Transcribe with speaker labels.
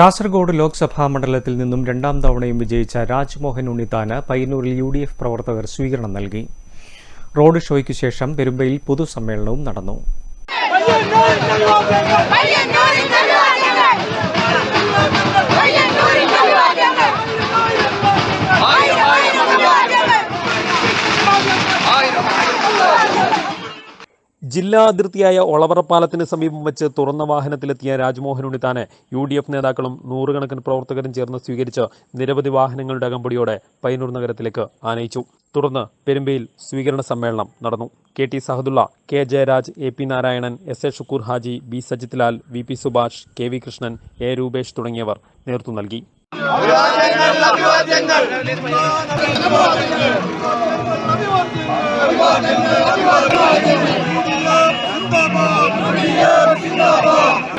Speaker 1: കാസർഗോഡ് ലോക്സഭാ മണ്ഡലത്തിൽ നിന്നും രണ്ടാം തവണയും വിജയിച്ച രാജ്മോഹൻ ഉണ്ണിത്താന് പയ്യന്നൂരിൽ യു ഡി എഫ് പ്രവർത്തകർ സ്വീകരണം നൽകി. റോഡ് ഷോയ്ക്കു ശേഷം പെരുമ്പയിൽ പൊതുസമ്മേളനവും നടന്നു.
Speaker 2: ജില്ലാ അതിർത്തിയായ ഒളവറപ്പാലത്തിന് സമീപം വെച്ച് തുറന്ന വാഹനത്തിലെത്തിയ രാജ്മോഹൻ ഉണ്ണിത്താനെ യു ഡി എഫ് നേതാക്കളും നൂറുകണക്കിന് പ്രവർത്തകരും ചേർന്ന് സ്വീകരിച്ച് നിരവധി വാഹനങ്ങളുടെ അകമ്പടിയോടെ പയ്യന്നൂർ നഗരത്തിലേക്ക് ആനയിച്ചു. തുടർന്ന് പെരുമ്പയിൽ സ്വീകരണ സമ്മേളനം നടന്നു. K T Sahadulla K Jayaraj A P Narayanan S A Shukkur Haji B Sajith Lal V P Subhash K V Krishnan A Rupesh തുടങ്ങിയവർ നേതൃത്വം നൽകി.